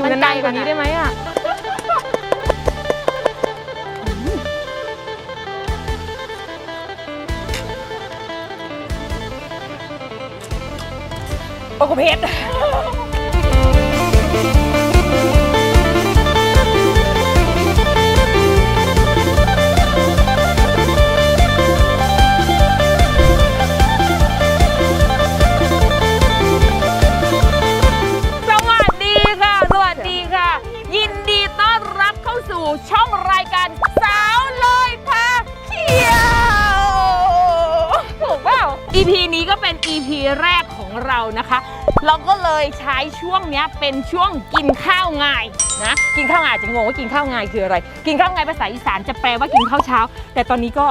อยู่นานๆกว่านี้ได้ไหมอะโอ้โหเพชร เราก็เลยใช้ช่วงเนี้ยเป็นช่วงกินข้าวง่ายนะกินข้าวง่ายอาจจะงงว่ากินข้าวง่ายคืออะไร กินข้าวง่ายภาษาอีสานจะแปลว่ากินข้าวเช้า แต่ตอนนี้ก็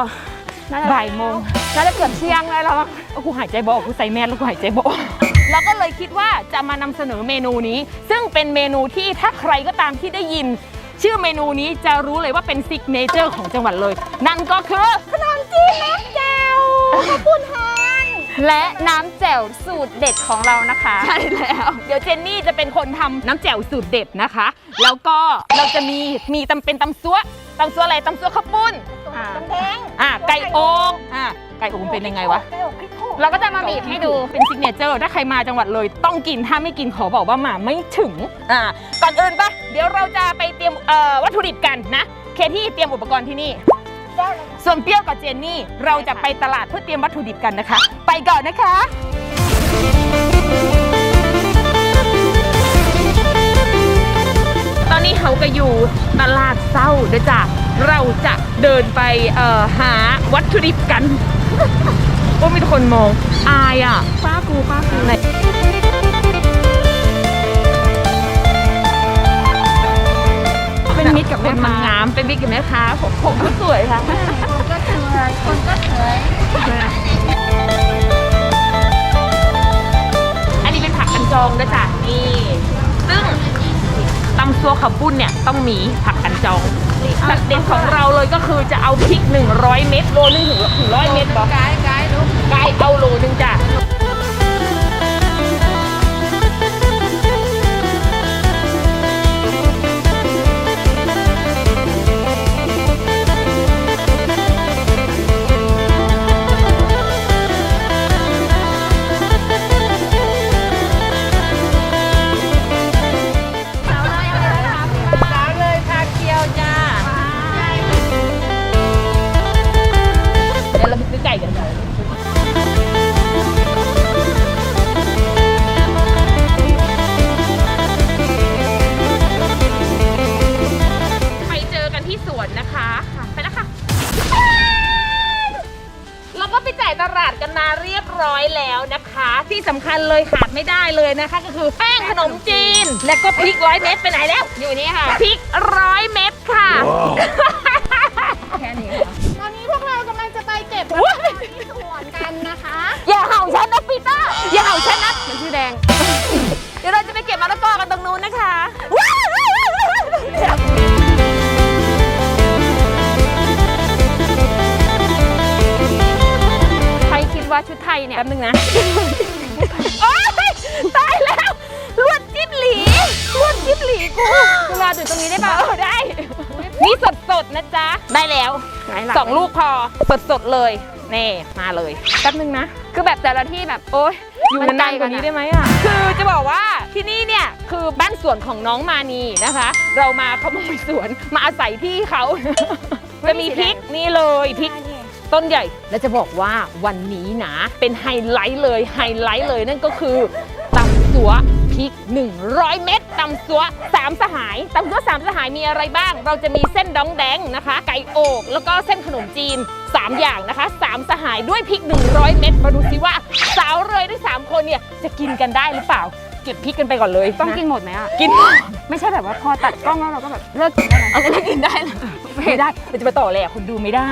บ่ายโมงน่าจะเกือบเที่ยงแล้วเราโอ้กูหายใจบ่ออกกูใส่แมสแล้วกูหายใจบ่ออกแล้วก็เลยคิดว่าจะมานำเสนอเมนูนี้ ซึ่งเป็นเมนูที่ถ้าใครก็ตามที่ได้ยิน ชื่อเมนูนี้จะรู้เลยว่าเป็นซิกเนเจอร์ของจังหวัดเลย นั่นก็คือขนมจีนน้ำแจ่วข้าวปุ้นฮอน และน้ำแจ่วสูตรเด็ดของเรานะคะ ใช่แล้ว เดี๋ยวเจนนี่จะเป็นคนทำน้ำแจ่วสูตรเด็ดนะคะ แล้วก็เราจะมีมีตำเป็นตำซัวตำซัวอะไรตำซัวข้าวปุ้นอ่าอะไก่โองอะไก่โองเป็นยังไงวะเราก็จะมาบีบให้ดูเป็นซิกเนเจอร์ ถ้าใครมาจังหวัดเลยต้องกิน ถ้าไม่กินขอบอกว่ามาไม่ถึง อ่า ก่อนอื่นปะเดี๋ยวเราจะไปเตรียมเอ่อวัตถุดิบกันนะ เคที่เตรียมอุปกรณ์ที่นี่ ส่วนเปรี้ยวกับเจนนี่ เราจะไปตลาดเพื่อเตรียมวัตถุดิบกันนะคะ ไปก่อนนะคะ ตอนนี้เขาก็อยู่ตลาดเศร้าเด้อจ้ะเราจะเดินไปเอ่อหาวัตถุดิบกัน โอ้มีคนมอง อายอะป้ากูป้ากูไหน มิตรกับคนมันงามเป็นมิตรกับแม่ค้าผมผมก็สวยค่ะคนก็สวยคนก็สวยอันนี้เป็นผักกันจองด้วยจ้ะนี่ซึ่งตำซัวขับปุ้นเนี่ยต้องมีผักกันจองผักเด็ดของเราเลยก็คือจะเอาพริก 100 เม็ดโลนึงถึงถึงร้อยเม็ดบอกกายกายลูกไก่เอาโลนึงจ้ะ ตลาดกันมาเรียบร้อยแล้วนะคะ ที่สำคัญเลยขาดไม่ได้เลยนะคะ ก็คือแป้งขนมจีน และก็พริกร้อยเม็ดไปไหนแล้วอยู่นี่ค่ะพริกร้อยเม็ดค่ะ แค่นี้ตอนนี้พวกเรากำลังจะไปเก็บว้ายที่สวนกันนะคะ อย่าเห่าฉันนะปีเตอร์อย่าเห่าฉันนะมันชื่อแดง เดี๋ยวเราจะไปเก็บมะละกอกันตรง ว่าชุดไทยเนี่ยแป๊บนึงนะโอ๊ยตายแล้วลวดจิ้มหลีลวดจิ้มหลีกูคุณรออยู่ตรงนี้ได้ป่ะเออได้ นี่สดสดๆนะจ๊ะ ได้แล้วไหนล่ะสองลูกพอสดสดๆเลย นี่ มาเลยแป๊บนึงนะ คือแบบแต่ละที่แบบโอ๊ยอยู่มันไกลนานๆกว่านี้กันอะได้ไหมอะ คือจะบอกว่าที่นี่เนี่ยคือบ้านสวนของน้องมานีนะคะ เรามาขโมยสวนมาอาศัยที่เขา จะมีพริกนี่เลยพริก ต้นใหญ่ และจะบอกว่าวันนี้นะเป็นไฮไลท์เลยไฮไลท์เลยนั่นก็คือตำสัวพริก 100 เม็ดตำสัวสามสหายตำสัวสามสหายมีอะไรบ้าง เราจะมีเส้นดองแดงนะคะ ไก่โอกแล้วก็เส้นขนมจีน 3 อย่างนะคะสามสหายด้วยพริก 100 เม็ดมาดูสิว่า สาวเลยด้วย3คนเนี่ยจะกินกันได้หรือเปล่า เก็บพริกกันไปก่อนเลยต้องกินนะหมดไหมอะ กินไม่ใช่แบบว่าพอตัดกล้องแล้วเราก็แบบเลิกกินได้นะเอาแล้วกินได้เหรอไม่ได้เราจะไปต่อแหละคนดูไม่ได้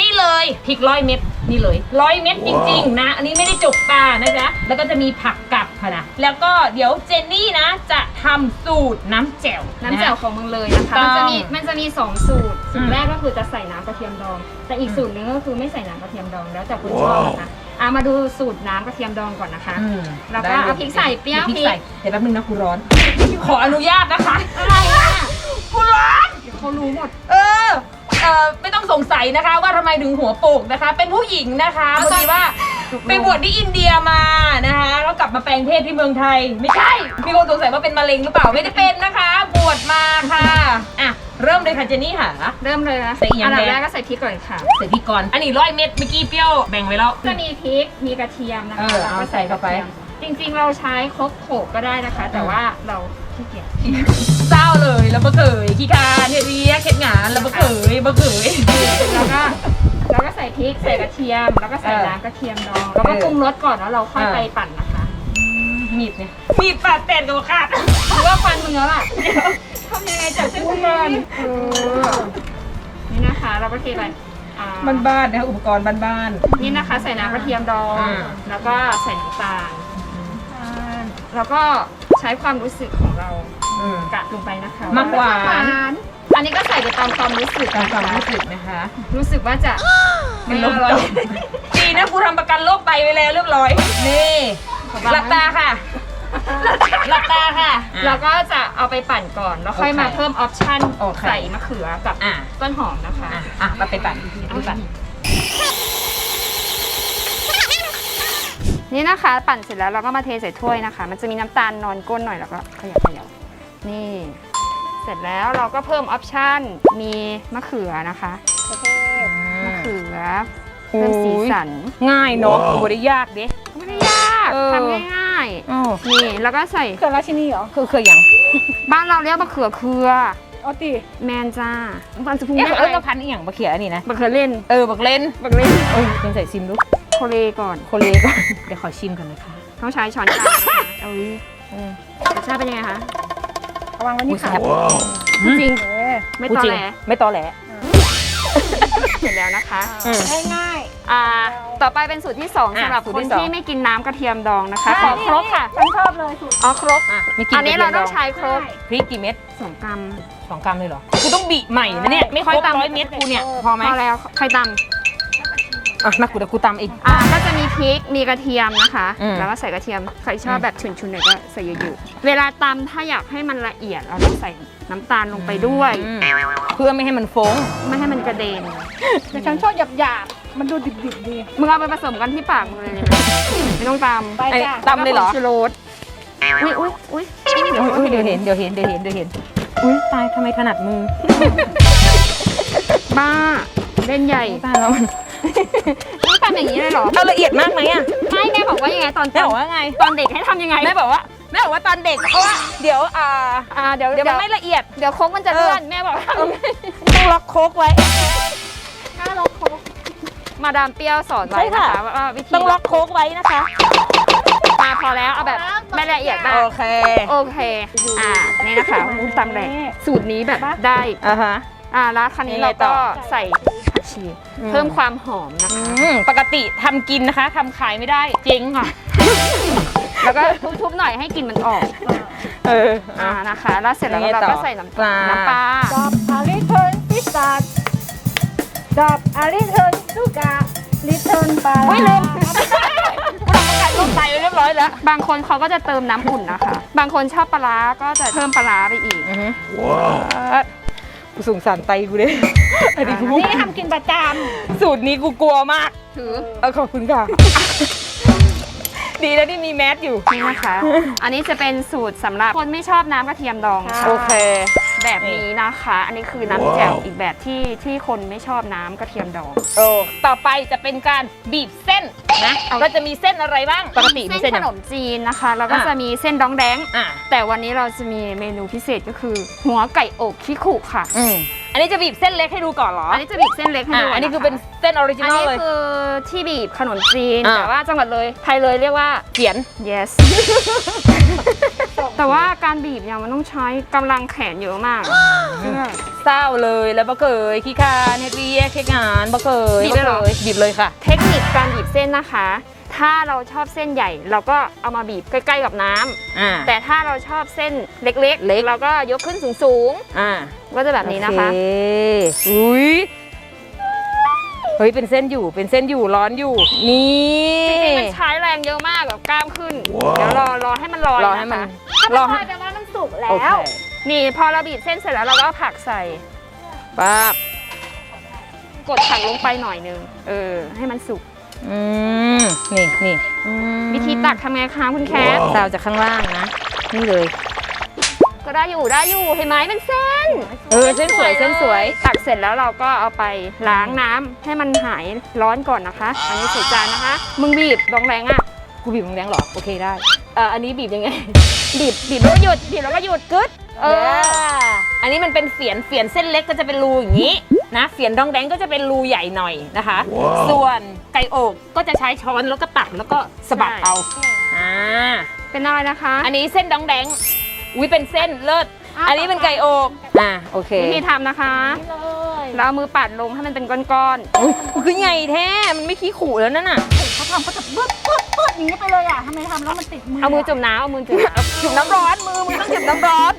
นี่เลยพริกร้อยเม็ดนี่เลยร้อยเม็ดจริง ๆ นะ อันนี้ไม่ได้จกตานะจ๊ะแล้วก็จะมีผักกับค่ะนะแล้วก็เดี๋ยวเจนนี่นะจะทำสูตรน้ำแจ่วน้ำแจ่วของเมืองเลยนะคะ ถูกมันต้จะองมีมันจะมีสองสูตร สูอืตรม แรกก็คือจะใส่น้ำกระเทียมดอง แต่อีกสูตรหนึงก็คือไม่ใส่น้ำกระเทียมดองแล้วแต่คุณชอบนะคะอะมาดูสูตรน้ำกระเทียมดองก่อนนะคะ อืมแล้วก็ได้ลยเอาพริกใส่เปรี้ยวดี๋พริกพริก ใส่เดี๋ยวแป๊บนึงนะกูร้อน ขออนุญาตนะคะอะไรอะกูร้อนเขารู้หมด เออ เออไม่ต้องสงสัยนะคะ ว่าทำไมถึงหัวโปกนะคะ เป็นผู้หญิงนะคะพอดีว่าไปบวชที่อินเดียมานะคะแล้วกลับมาแปลงเพศที่เมืองไทย ไม่ใช่ มีคนสงสัยว่าเป็นมะเร็งหรือเปล่าไม่ได้เป็นนะคะ บวชมาค่ะอะเริ่มเลยค่ะเจนนี่ค่ะ เริ่มเลยนะใส่อีกอย่างอันดับแดงแรกก็ใส่พริกก่อนค่ะใส่พริกก่อนอันนี้ร้อยเม็ดเมื่อกี้เปรี้ยวแบ่งไว้แล้วจะมีพริกมีกระเทียมนะเอคะอแล้วเอาก็ใส่เข้าไป กระทียมจริงๆเราใช้ครกโขกก็ได้นะคะ แต่ว่าเรา ขี้เกียจเศร้าเลยแล้วบะเขยขี้คานเฮียเรียเข็ดหงานแล้วบะเขยบะเขยแล้วก็แล้วก็ใส่พริกใส่กระเทียม แล้วก็ใส่เออน้ำกระเทียมดองแล้วก็ปรุงรสก่อนแล้วเราค่อยเออไปปั่นนะคะ มีดเนี่ยมีดปาดแตนกับขาดหรือว่าฟันมึงแล้วล่ะทำยังไงจับเส้นก่อนเออนี่นะคะ เราก็เทไปอ่าบ้านๆนะคะอุปกรณ์บ้านนี่นะคะ ใส่น้ำกระเทียมดองอ่าแล้วก็ใส่น้ำตาลแล้วก็ ใช้ความรู้สึกของเราๆอืมกะลงไปนะคะมากหวาน อันนี้ก็ใส่ไปตามความรู้สึกตามนะความคะรู้สึกนะคะ รู้สึกว่าจะเป็นโรคไตดีนะกูทำประกันโรคไตไว้แล้วเรียบร้อย นี่หลับตาค่ะหลับตาค่ะเราก็จะเอาไปปั่นก่อน แล้วค่อยโอเคมาเพิ่มออปชั่นโอเคใส่มะเขือกับอะต้นหอมนะคะอะอะมาไปปั่นไปปั่น นี่นะคะ ปั่นเสร็จแล้วเราก็มาเทใส่ถ้วยนะคะ มันจะมีน้ำตาลนอนก้นหน่อยแล้วก็ขยับขยับนี่ เสร็จแล้วเราก็เพิ่มออปชั่นมีมะเขือนะคะมะเขือเพิ่มสีสันง่ายเนาะโอ้ได้ยากดิไม่ได้ยากเออทำง่ายอ๋อๆนี่แล้วก็ใส่เกิดราชินีเหรอคือเคยยังบ้านเราเรียกมะเขือเครือเอาติแมนจ้าฟันจะพุงเอ๊ะได้เอ้ยไหมก็พันอีหยังบะเขียอันนี้นะมะเขือเล่นเออบักเล่นบักเล่นเอ้ยยังใส่ซิมดูโคเลก่อนโคเลก่อน เดี๋ยวขอชิมกันนะคะต้องใช้ช้อนกลางนะคะเอาดิอืมรสชาติเป็นยังไงคะระวังไว้อุ้นี่ยค่ะแซ่บ จริง เออไม่พูดตอจริงแหลไม่ตอแหลเสร็จแล้วนะคะ อืม ง่าย อ่า ต่อไปเป็นสูตรที่2อะสำหรับสูตรคที่นสอง ที่ไม่กินน้ำกระเทียมดองนะคะๆขอครกค่ะฉันชอบเลยสูตรอ๋อครกอะไม่กินอันนี้เราต้องกะทียมดใช้ครกพริกกี่เม็ดสองกรัมสองกรัมเลยเหรอกูต้องบีบใหม่นะเนี่ยไม่ครบค่อยตำร้อยเม็ดกูเนี่ยพอไหมพอแล้วใครต อะมากูเดี๋ยวกูตำอีกำอ่าก็จะมีพริกมีกระเทียมนะคะ อืม แล้วก็ใส่กระเทียมใครชอบอืมแบบฉุนๆหน่อยก็ใส่เยอะๆเวลาตำถ้าอยากให้มันละเอียดเราต้องใส่น้ำตาลลงไปด้วย อืมเพื่อไม่ให้มันฟ้งไม่ให้มันกระเด็นแต่ฉันชอบหยาบๆมันดูดิบๆดี มึงเอาไปผสมกันที่ปากมึงเลยนะไม่ต้องตำไป ไอ้จ้ะ ตำเลยเหรอแล้วก็ผงชูรสอุ้ยอุ้ยอุ้ยเดี๋ยวเดี๋ยวเห็นเดี๋ยวเห็นเดี๋ยวเห็นเดี๋ยวเห็นอุ้ยตายทำไมถนัดมือบ้าเล่นใหญ่ ตายแล้วมัน ต้องทำอย่างนี้เลยเหรอเอาละเอียดมากไหมอะไม่แม่บอกว่ายังไงตอนแม่บอกว่าไง ตอนเด็กให้ทำยังไงแม่บอกว่าแม่บอกว่าตอนเด็กเพราะว่าเดี๋ยวอ่าอ่าเดี๋ยวเดี๋ยวมันไม่ละเอียดเดี๋ยวโค้งมันจะเลื่อนแม่บอกว่าต้องล็อกโคกไว้ถ้าลองโคกมาดามเปรี้ยวสอนไว้ใช่นะค่ะคะว่าวิธีต้องล็อกโคกไว้นะคะมาพอแล้วเอาแบบไม่ละเอียดมากโอเคโอเคอ่านี่นะคะมุ้งตำแหลกสูตรนี้แบบได้อ่าฮะอ่าแล้วคราวนี้ยังไงเราต่ก็อใส่ ผักชีอืมเพิ่มความหอมนะคะ อืมปกติทำกินนะคะทำขายไม่ได้เจ๊งค่ะ แล้วก็ทุบๆหน่อยให้กลิ่นมันออกเอออ่านะคะ แล้วเสร็จแล้วยังไงเราต่อก็ใส่น้ำปลา น้ำปลาดอบอาริเทิร์นพิซซ่าดอบอาริเทิร์นสุกาลิเทิร์นปลาไม่ลืมลงไปเรียบร้อยแล้ว บางคนเขาก็จะเติมน้ำอุ่นนะคะ บางคนชอบปลาร้าก็จะเพิ่มปลาร้าไปอีก ว้าว กูสงสารไตกูเลยอันนี้กูนี่ทำกินประจสูตรนี้กูกลัวมากถือเออขอบคุณค่ะ ดีแล้วที่มีแมสอยู่ นี่นะคะ อันนี้จะเป็นสูตรสำหรับคนไม่ชอบน้ำกระเทียมดองค่ะ โอเค แบบนี้นะคะ อันนี้คือน้ำแจ่วอีกแบบที่ที่คนไม่ชอบน้ำกระเทียมดองโอ้ต่อไปจะเป็นการบีบเส้นนะเราจะมีเส้นอะไรบ้างปกติมีเส้เส้นนขยังนมจีนนะคะ แล้วก็อะจะมีเส้นดองแดงอะแต่วันนี้เราจะมีเมนูพิเศษก็คือ หัวไก่อกขี้ขุค่ะ อืมอันนี้จะบีบเส้นเล็กให้ดูก่อนเหรออันนี้จะบีบเส้นเล็กให้อะดูอันนี้คือนะคะเป็นเส้นออริจิอันนอลนี้เลย คือที่บีบขนมจีน อะแต่ว่าจังหวัดเลยไทยเลยเรียกว่า เขียน yes ำส่งแต่ว่าการบีบเนี่ยมันต้องใช้กำลังแขนเยอะมากใช่ เศร้าเลยแล้วบะเกยขี้คานเฮ็ดเวียกเฮ็ดงานบะเกยบีบเลยเหรอะกยบีบเลยค่ะ เทคนิคการบีบเส้นนะคะ ถ้าเราชอบเส้นใหญ่ เราก็เอามาบีบใกล้ ๆกับน้ำอ่าแต่ถ้าเราชอบเส้นเล็กเล็กๆ เราก็ยกขึ้นสูงอ่าๆ ก็จะแบบนี้นะคะ โอเอุ้ยเฮ้ยเป็นเส้นอยู่เป็นเส้นอยู่ร้อนอยู่ นี่จริงๆมันใช้แรงเยอะมากแบบกล้ามขึ้น เดี๋ยวรอรอให้มันลอยรอให้มันนะคะถ้ารอมันลให้อยแปลว่ามันสุกแล้โอเคว นี่พอเราบีบเส้นเสร็จแล้วเราก็เอาผักใส่ปั๊บกดผักลงไปหน่อยนึง เออ ให้มันสุก อืมนี่นี่อืมวิธีตักทำไงคะคุณแคทดาวจากข้างล่างนะ นี่เลย ก็ได้อยู่ได้อยู่เห็นไหมเป็นเส้นเออเส้นสวยเส้นสวย ตักเสร็จแล้วเราก็เอาไปล้างน้ำให้มันหายร้อนก่อนนะคะ อันนี้ใส่จานนะคะ มึงบีบดองแรงอะกูบีบแรงๆหรอโอเคได้เอ่ออันนี้บีบยังไง บีบบีบแล้วก็หยุดบีบแล้วก็หยุดกึดเอเออออันนี้มันเป็นเฟียนเฟียนเส้นเล็กก็จะเป็นรูอย่างนี้ นะเฟียนดองแดงก็จะเป็นรูใหญ่หน่อยนะคะ ส่วนไก่อกก็จะใช้ช้อนแล้วก็ตักแล้วก็สะบัดเอาอ่าเป็นอะไรนะคะ อันนี้เส้นดองแดงอุ้ยเป็นเส้นเลิศอันนี้เป็นไก่อกอ่าโอเควิธีทำนะคะนี่เลยเราเอามือปัดลงให้มันเป็นก้อนอุ้ยคือใหญ่แท้มันไม่ขี้ขู่แล้วนั่นน่ะเขาทำเขาจะบึ๊ดบึ๊ดบึ๊ดอย่างนี้ไปเลยอะทำไมทำแล้วมันติดมือๆเอามือจุ่มน้ำเอามือจุ่มน้ำจุ่มน้ำร้อนมือมือต้องจุ่มน้ำร้อน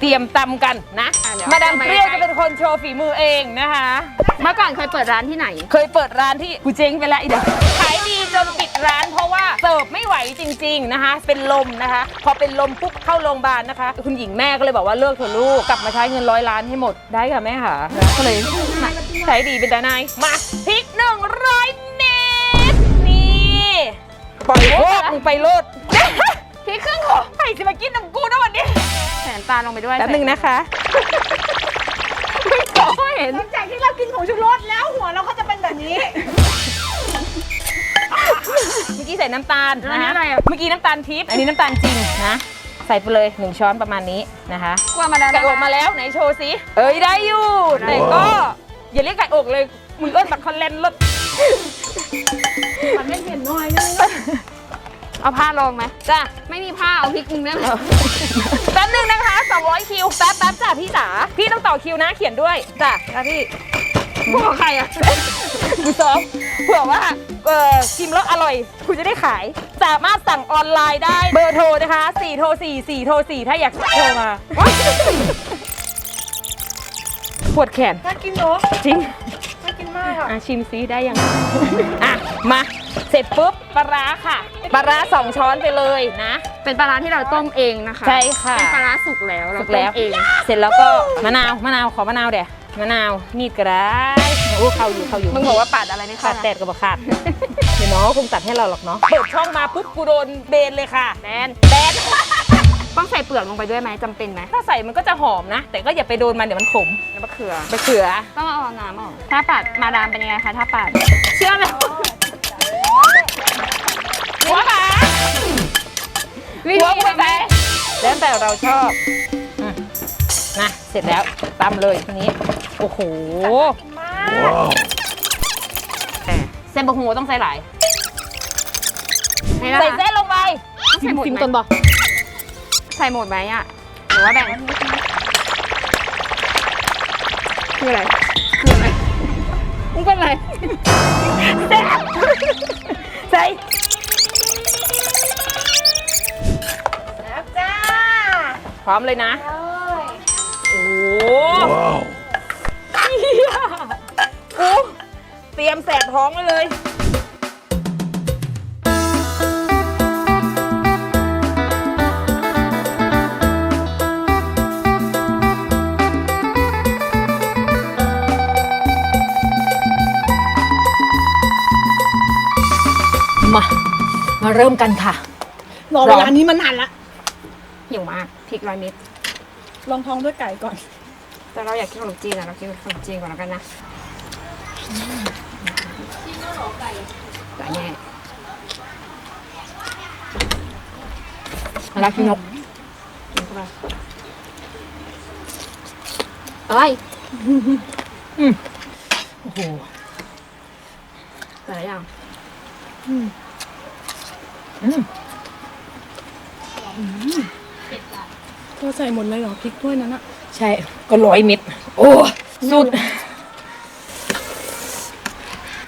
เตรียมตำกันนะอะเดี๋ยวมาดามเปรี้ยวจะเป็นคนโชว์ฝีมือเองนะคะ เมื่อก่อนเคยเปิดร้านที่ไหน เคยเปิดร้านที่กูเจ๊งไปแล้วอีเดียวขายดีจนปิดร้านเพราะว่าเสิร์ฟไม่ไหวจริง ๆนะคะ เป็นลมนะคะ พอเป็นลมปุ๊บเข้าโรงพยาบาลนะคะ คุณหญิงแม่ก็เลยบอกว่าเลิกเถอะลูกกลับมาใช้เงินร้อยล้านให้หมดได้ค่ะแม่ค่ะก็เลยใช้ดีเป็นดานายมาพริกหนึ่งร้อยเมตรนี่ปล่อยโลกมึงไปโลดพริก ครึ่งของไปสิมากินน้ำกูนะวันนี้แสนตาลลงไปด้วยแป๊บนึงนะคะไม่เห็นหลังจากที่เรากินผงชูรสแล้วหัวเราก็จะเป็นแบบนี้ เมื่อกี้ใส่น้ำตาลอันนะนี้คะอะไรอะเมื่อกี้น้ำตาลทิพย์อันนี้น้ำตาลจริงนะ ใส่ไปเลยหนึ่งช้อนประมาณนี้นะคะ กลัวมาแล้วไก่อกมาแล้วไหนโชว์สิเอ้ยได้อยู่ แต่ก็อย่าเรียกไก่อกเลย มึงเอิ้นบัตรคอนเลนรถมันไม่เห็นน้อยนึง เอาผ้าลงไหมจ้ะไม่มีผ้าเอาพริกมึงได้ไหมแป๊บนึงนะคะ 200 คิว แป๊บแป๊บจ้ะพี่จ๋าพี่ต้องต่อคิวนะเขียนด้วยจ้ะจ้ะพี่พวกใครอะดูซ้อมเผื่อว่าเออชิมแล้วอร่อย คุณจะได้ขาย สามารถสั่งออนไลน์ได้เบอร์โทรนะคะ 4 โทร 4 4 โทร 4 ถ้าอยากโทรมาปวดแขนน่ากินเนาะจริงน่ากินมากค่ะอะ ชิมซิได้ยัง อะ มา เสร็จปุ๊บปลาร้าค่ะ ปลาร้าสองช้อนไปเลยนะ เป็นปลาร้าที่เราต้มเองนะคะใช่ค่ะ เป็นปลาร้าสุกแล้วเราสุกต้แล้วมเองเสร็จแล้วก็มะนาวมะนาวขอมะนาวเดี๋ยวมะนาวนีดก็ได้โอ้เข้าอยู่เข้าอยู่มึงบอกว่าปาดอะไรไม่ขาเข้าดนะแตดกับขาดเดี๋ยวน้องคงตัดให้เราหรอกเนาะเปิดช่องมาปุ๊บกูโดนเบนเลยค่ะแบนแบน ต้องใส่เปลือกลงไปด้วยไหมจำเป็นไหมถ้าใส่มันก็จะหอมนะ แต่ก็อย่าไปโดนมันเดี๋ยวมันขมแล้วมะเขือไปเขือ ต้องเอาน้ำออกถ้าปัดมาดามเป็นยังไงคะถ้าปัดเชื่อไหม หัวหมาวิหัวธีหัวไปแล้วแต่เราชอบอืมนะเสร็จแล้วตำเลยทีนี้ โอ้โหมากเส้นบะฮูต้องใส่หลายนี่นะใส่คะเส้นลงไปใส่หมดซิมไหมต้นบอใส่หมดไหมอะหรือว่าแบ่งคืออะไรคืออะไรมึงเป็นอะไรแซ่บใส่ พร้อมเลยนะเลยโอ้โหเหี้ยกูเตรียมแสบท้องไว้เลย มา มาเริ่มกันค่ะ รอเวลานี้มานานละ หิวมากพ ริกร้อยเม็ดลองท้องด้วยไก่ก่อน แต่เราอยากกินขนมจีนอะเรากินขนมจีนก่อนแล้วกันนะไก่แน่รักนกกินเข้าไปเอ้ยโอ้โหแต่ละอย่างอืม เธอใส่หมดเลยเหรอพริกถ้วยนั้นอะใช่ก็ร้อยเม็ดโอ้สุด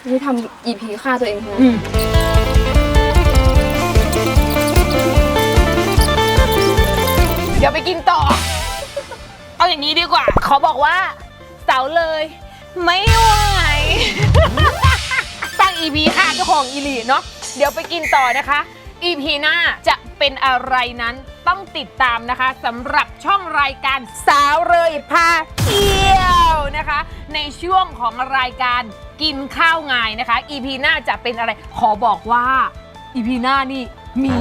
นี่ทำ EP ฆ่าตัวเองนะอืมเดี๋ยวไปกินต่อ เอาอย่างนี้ดีกว่า ขอบอกว่า เสาเลย ไม่ไหวตั้ง EP ค่ะเจ้าของอีลีเนาะเดี๋ยวไปกินต่อนะคะ EP หน้าจะเป็นอะไรนั้น ต้องติดตามนะคะสำหรับช่องรายการสาวเลยพาเที่ยวนะคะ ในช่วงของรายการกินข้าวงายนะคะ EP หน้าจะเป็นอะไร ขอบอกว่า EP หน้านี่มี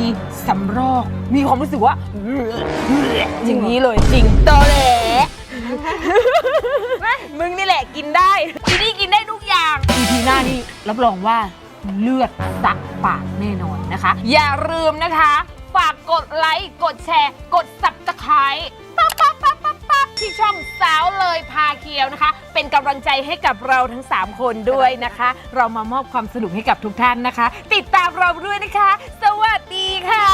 สำรอก มีความรู้สึกว่าอย่างนี้เลยจริงโตแหละมึงนี่แหละกินได้ที่นี่กินได้ทุกอย่าง EP หน้านี่รับรองว่าเลือดสะปากแน่นอนนะคะ อย่าลืมนะคะากกดไลค์กดแชร์ กด subscribe ปั๊บปั๊บปั๊บปั๊บปั๊บที่ช่องสาวเลยพาเคียวนะคะ เป็นกำลังใจให้กับเราทั้ง 3 คนด้วยนะคะ เรามามอบความสนุกให้กับทุกท่านนะคะ ติดตามเราด้วยนะคะ สวัสดีค่ะ